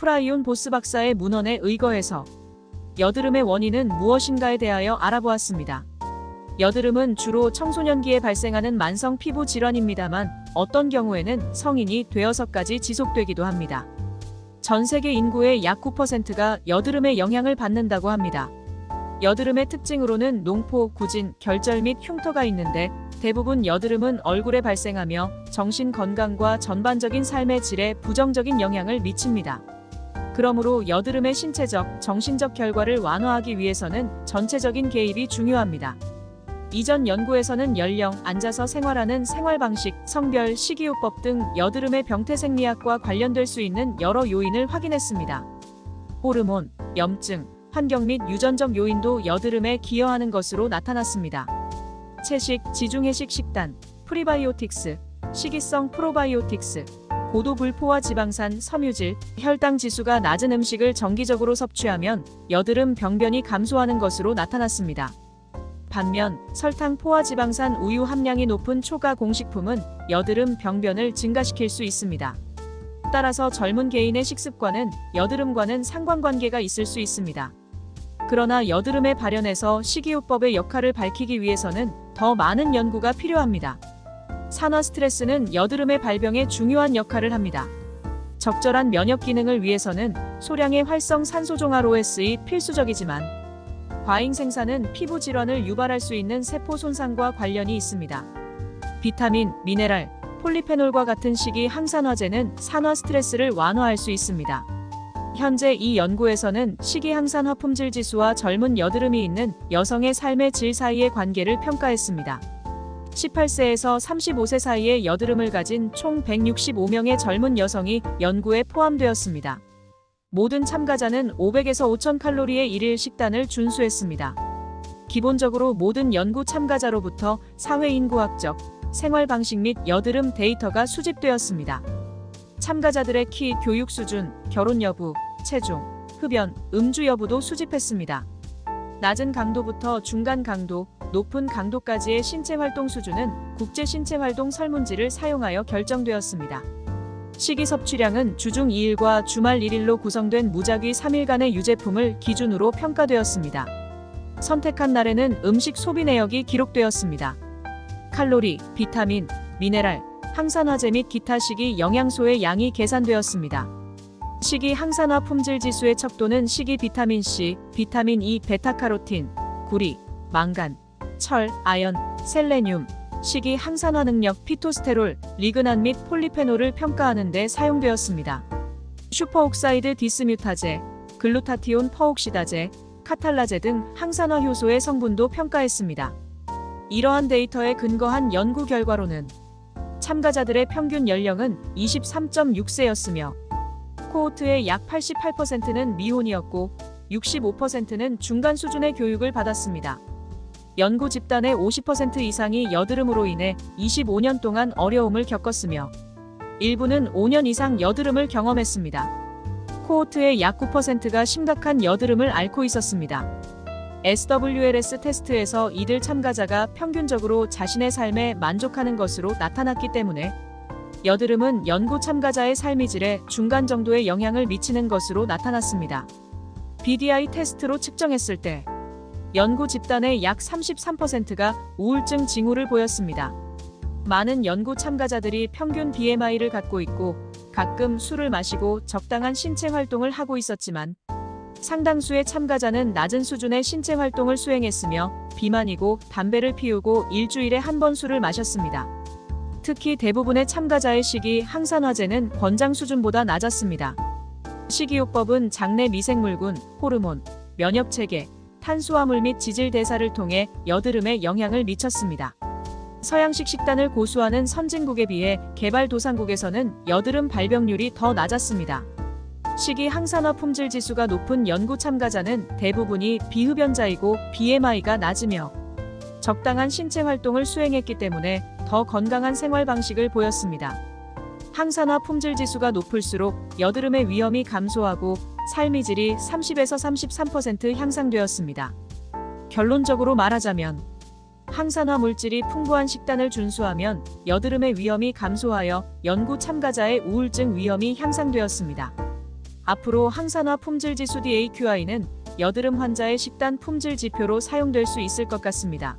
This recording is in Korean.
프라이온 보스 박사의 문헌에 의거해서 여드름의 원인은 무엇인가에 대하여 알아보았습니다. 여드름은 주로 청소년기에 발생하는 만성 피부 질환입니다만 어떤 경우에는 성인이 되어서까지 지속되기도 합니다. 전 세계 인구의 약 9%가 여드름의 영향을 받는다고 합니다. 여드름의 특징으로는 농포, 구진, 결절 및 흉터가 있는데 대부분 여드름은 얼굴에 발생하며 정신 건강과 전반적인 삶의 질에 부정적인 영향을 미칩니다. 그러므로 여드름의 신체적, 정신적 결과를 완화하기 위해서는 전체적인 개입이 중요합니다. 이전 연구에서는 연령, 앉아서 생활하는 생활 방식, 성별, 식이요법 등 여드름의 병태 생리학과 관련될 수 있는 여러 요인을 확인했습니다. 호르몬, 염증, 환경 및 유전적 요인도 여드름에 기여하는 것으로 나타났습니다. 채식, 지중해식 식단, 프리바이오틱스, 식이성 프로바이오틱스, 고도 불포화 지방산, 섬유질, 혈당 지수가 낮은 음식을 정기적으로 섭취하면 여드름 병변이 감소하는 것으로 나타났습니다. 반면 설탕 포화 지방산 우유 함량이 높은 초가 공식품은 여드름 병변을 증가시킬 수 있습니다. 따라서 젊은 개인의 식습관은 여드름과는 상관관계가 있을 수 있습니다. 그러나 여드름의 발현에서 식이요법의 역할을 밝히기 위해서는 더 많은 연구가 필요합니다. 산화 스트레스는 여드름의 발병에 중요한 역할을 합니다. 적절한 면역 기능을 위해서는 소량의 활성 산소 종합 OS이 필수적이지만 과잉 생산은 피부 질환을 유발할 수 있는 세포 손상과 관련이 있습니다. 비타민, 미네랄, 폴리페놀과 같은 식이 항산화제는 산화 스트레스를 완화할 수 있습니다. 현재 이 연구에서는 식이 항산화 품질 지수와 젊은 여드름이 있는 여성의 삶의 질 사이의 관계를 평가했습니다. 18세에서 35세 사이의 여드름을 가진 총 165명의 젊은 여성이 연구에 포함되었습니다. 모든 참가자는 500에서 5000 칼로리의 일일 식단을 준수했습니다. 기본적으로 모든 연구 참가자로부터 사회인구학적, 생활 방식 및 여드름 데이터가 수집되었습니다. 참가자들의 키, 교육 수준, 결혼 여부, 체중, 흡연, 음주 여부도 수집했습니다. 낮은 강도부터 중간 강도, 높은 강도까지의 신체 활동 수준은 국제 신체 활동 설문지를 사용하여 결정되었습니다. 식이 섭취량은 주중 2일과 주말 1일로 구성된 무작위 3일간의 유제품을 기준으로 평가되었습니다. 선택한 날에는 음식 소비 내역이 기록되었습니다. 칼로리, 비타민, 미네랄, 항산화제 및 기타 식이 영양소의 양이 계산되었습니다. 식이 항산화 품질 지수의 척도는 식이 비타민 C, 비타민 E, 베타카로틴, 구리, 망간, 철, 아연, 셀레늄, 식이 항산화 능력, 피토스테롤, 리그난 및 폴리페놀을 평가하는 데 사용되었습니다. 슈퍼옥사이드 디스뮤타제, 글루타티온 퍼옥시다제, 카탈라제 등 항산화 효소의 성분도 평가했습니다. 이러한 데이터에 근거한 연구 결과로는 참가자들의 평균 연령은 23.6세였으며 코호트의 약 88%는 미혼이었고 65%는 중간 수준의 교육을 받았습니다. 연구 집단의 50% 이상이 여드름으로 인해 25년 동안 어려움을 겪었으며 일부는 5년 이상 여드름을 경험했습니다. 코호트의 약 9%가 심각한 여드름을 앓고 있었습니다. SWLS 테스트에서 이들 참가자가 평균적으로 자신의 삶에 만족하는 것으로 나타났기 때문에 여드름은 연구 참가자의 삶의 질에 중간 정도의 영향을 미치는 것으로 나타났습니다. BDI 테스트로 측정했을 때 연구 집단의 약 33%가 우울증 징후를 보였습니다. 많은 연구 참가자들이 평균 BMI를 갖고 있고 가끔 술을 마시고 적당한 신체 활동을 하고 있었지만 상당수의 참가자는 낮은 수준의 신체 활동을 수행했으며 비만이고 담배를 피우고 일주일에 한 번 술을 마셨습니다. 특히 대부분의 참가자의 식이 항산화제는 권장 수준보다 낮았습니다. 식이요법은 장내 미생물군, 호르몬, 면역 체계, 탄수화물 및 지질 대사를 통해 여드름에 영향을 미쳤습니다. 서양식 식단을 고수하는 선진국에 비해 개발도상국에서는 여드름 발병률이 더 낮았습니다. 식이 항산화 품질 지수가 높은 연구 참가자는 대부분이 비흡연자이고 BMI가 낮으며 적당한 신체 활동을 수행했기 때문에 더 건강한 생활 방식을 보였습니다. 항산화 품질 지수가 높을수록 여드름의 위험이 감소하고 삶의 질이 30에서 33% 향상되었습니다. 결론적으로 말하자면 항산화 물질이 풍부한 식단을 준수하면 여드름의 위험이 감소하여 연구 참가자의 우울증 위험이 향상되었습니다. 앞으로 항산화 품질 지수 DAQI는 여드름 환자의 식단 품질 지표로 사용될 수 있을 것 같습니다.